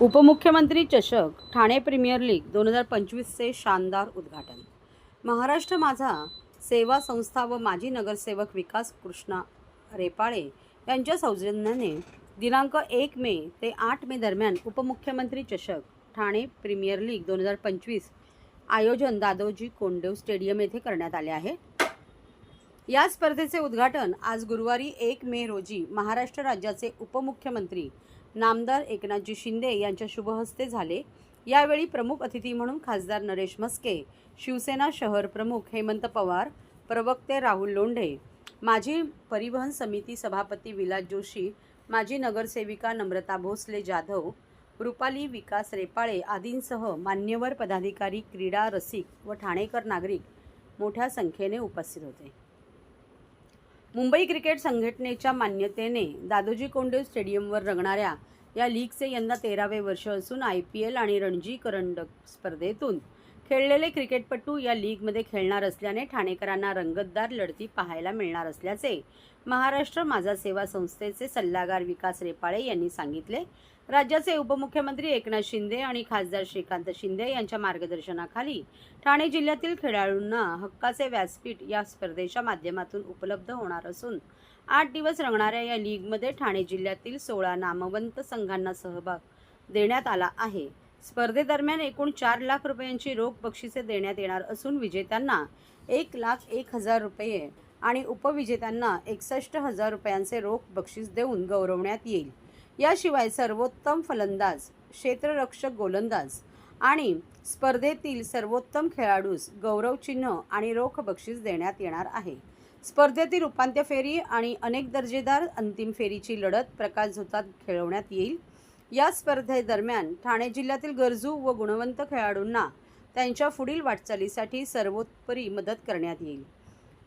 उपमुख्यमंत्री चषक Thane premier league दोन हजार पंचवीसचे शानदार उद्घाटन. महाराष्ट्र माझा सेवा संस्था व माजी नगरसेवक विकास कृष्णा रेपाळे यांच्या सौजन्याने दिनांक एक मे ते आठ मे दरम्यान उपमुख्यमंत्री चषक ठाणे प्रीमियर लीग दोन हजार पंचवीस आयोजन दादोजी कोंडेव स्टेडियम येथे करण्यात आले आहे. या स्पर्धेचे उद्घाटन आज गुरुवारी एक मे रोजी महाराष्ट्र राज्याचे उपमुख्यमंत्री नामदार एकनाथजी शिंदे यांच्या शुभहस्ते झाले. यावेळी प्रमुख अतिथी म्हणून खासदार नरेश मस्के शिवसेना शहर प्रमुख हेमंत पवार प्रवक्ते राहुल लोंढे माजी परिवहन समिती सभापती विलास जोशी माजी नगरसेविका नम्रता भोसले जाधव रुपाली विकास रेपाळे आदींसह मान्यवर पदाधिकारी क्रीडा रसिक व ठाणेकर नागरिक मोठ्या संख्येने उपस्थित होते. मुंबई क्रिकेट संघटनेच्या मान्यतेने दादोजी कोंडदेव स्टेडियमवर रंगणाऱ्या या लीगचे यंदा तेरावे वर्ष असून आय पी एल आणि रणजी करंडक स्पर्धेतून खेळलेले क्रिकेटपटू या लीगमध्ये खेळणार असल्याने ठाणेकरांना रंगतदार लढती पाहायला मिळणार असल्याचे महाराष्ट्र माझा सेवा संस्थेचे सल्लागार विकास रेपाळे यांनी सांगितले. राज्याचे उपमुख्यमंत्री एकनाथ शिंदे आणि खासदार श्रीकांत शिंदे यांच्या मार्गदर्शनाखाली ठाणे जिल्ह्यातील खेळाडूंना हक्काचे व्यासपीठ या स्पर्धेच्या माध्यमातून उपलब्ध होणार असून आठ दिवस रंगणाऱ्या या लीगमध्ये ठाणे जिल्ह्यातील सोळा नामवंत संघांना सहभाग देण्यात आला आहे. स्पर्धेदरम्यान एकूण चार लाख रुपयांची रोख बक्षिसे देण्यात येणार असून विजेत्यांना एक लाख एक हजार रुपये आणि उपविजेत्यांना एकसष्ट हजार रुपयांचे रोख बक्षीस देऊन गौरवण्यात येईल. याशिवाय सर्वोत्तम फलंदाज क्षेत्ररक्षक गोलंदाज आणि स्पर्धेतील सर्वोत्तम खेळाडूस गौरवचिन्ह आणि रोख बक्षीस देण्यात येणार आहे. स्पर्धेतील उपांत्य फेरी आणि अनेक दर्जेदार अंतिम फेरीची लढत प्रकाश झोतात खेळवण्यात येईल. या स्पर्धेदरम्यान ठाणे जिल्ह्यातील गरजू व गुणवंत खेळाडूंना त्यांच्या पुढील वाटचालीसाठी सर्वोत्परी मदत करण्यात येईल.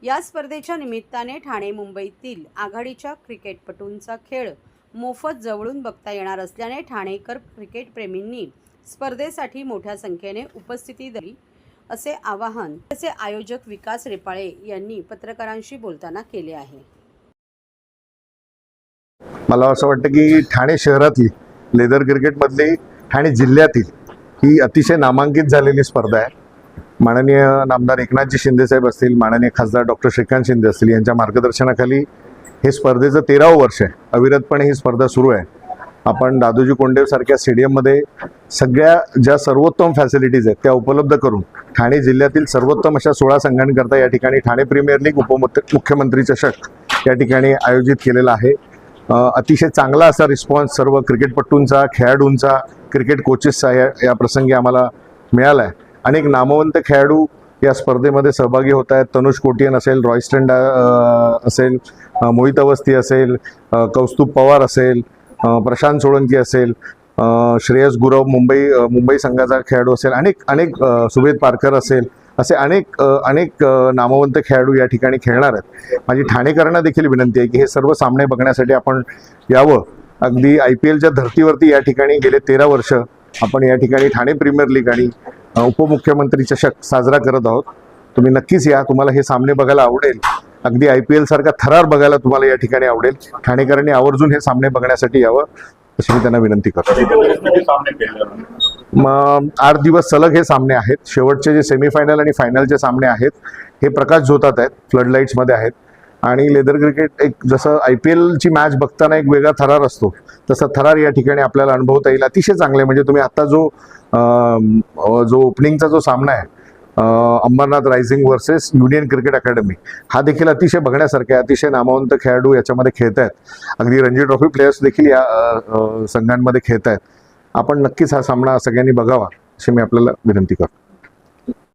या स्पर्धेच्या निमित्ताने ठाणे मुंबईतील आघाडीच्या क्रिकेटपटूंचा खेळ मोफत जवळून बघता येणार असल्याने ठाणेकर क्रिकेटप्रेमींनी स्पर्धेसाठी मोठ्या संख्येने उपस्थिती द्यावी असे आवाहन त्याचे आयोजक विकास रेपाळे यांनी पत्रकारांशी बोलताना केले आहे. मला असं वाटतं की ठाणे शहरातली लेदर क्रिकेटमधली ठाणे जिल्ह्यातील ही अतिशय नामांकित झालेली स्पर्धा आहे. माननीय नामदार एकनाथजी शिंदेसाहेब असतील माननीय खासदार डॉक्टर श्रीकांत शिंदे असतील यांच्या मार्गदर्शनाखाली हे स्पर्धेचं तेरावं वर्ष आहे. अविरतपणे ही स्पर्धा सुरू आहे. आपण दादोजी कोंडेव सारख्या स्टेडियममध्ये सगळ्या ज्या सर्वोत्तम फॅसिलिटीज आहेत त्या उपलब्ध करून ठाणे जिल्ह्यातील सर्वोत्तम अशा सोळा संघांकरता या ठिकाणी ठाणे प्रीमियर लीग उपमुख्यमंत्री चषक या ठिकाणी आयोजित केलेला आहे. अतिशय चांगला असा रिस्पॉन्स सर्व क्रिकेटपटूंचा खेळाडूंचा क्रिकेट कोचेसचा या या प्रसंगी आम्हाला मिळाला आहे अनेक नामवंत खेळाडू या स्पर्धेमध्ये सहभागी होत आहेत. तनुष कोटियन असेल रॉयस्टंड असेल मोहित अवस्थी असेल कौस्तुभ पवार असेल प्रशांत सोळंकी असेल श्रेयस गुरव मुंबई मुंबई संघाचा खेळाडू असेल अनेक अनेक सुभेद पारकर असेल असे अनेक अनेक नामवंत खेळाडू या ठिकाणी खेळणार आहेत. माझी ठाणेकरांना देखील विनंती आहे की हे सर्व सामने बघण्यासाठी आपण यावं. अगदी आय पी एलच्या धर्तीवरती या ठिकाणी गेले तेरा वर्ष आपण या ठिकाणी ठाणे प्रीमियर लीग आणि उपमुख्यमंत्री चषक साजरा करत आहोत. तुम्ही नक्कीच या. तुम्हाला हे सामने बघायला आवडेल. अगदी आय पी एल सारखा थरार बघायला तुम्हाला या ठिकाणी आवडेल. ठाणेकरांनी आवर्जून हे सामने बघण्यासाठी यावं अशी मी त्यांना विनंती करतो. मग आठ दिवस सलग हे सामने आहेत. शेवटचे जे सेमीफायनल आणि फायनलचे सामने आहेत हे प्रकाश झोतात आहेत. फ्लडलाईट्समध्ये आहेत. आणि लेदर क्रिकेट एक जसं आय पी एलची मॅच बघताना एक वेगळा थरार असतो. तसा थरार या ठिकाणी आपल्याला अनुभवता येईल. अतिशय चांगले म्हणजे तुम्ही आत्ता जो जो ओपनिंगचा जो सामना आहे Ambernath rising versus union cricket academy हा देखील अतिशय बघण्यासारखा आहे. अतिशय नामवंत खेळाडू याच्यामध्ये खेळत आहेत अगदी रणजी ट्रॉफी प्लेयर्स देखील या संघांमध्ये खेळत आहेत आपण नक्कीच हा सामना सगळ्यांनी बघावा अशी मी आपल्याला विनंती करतो.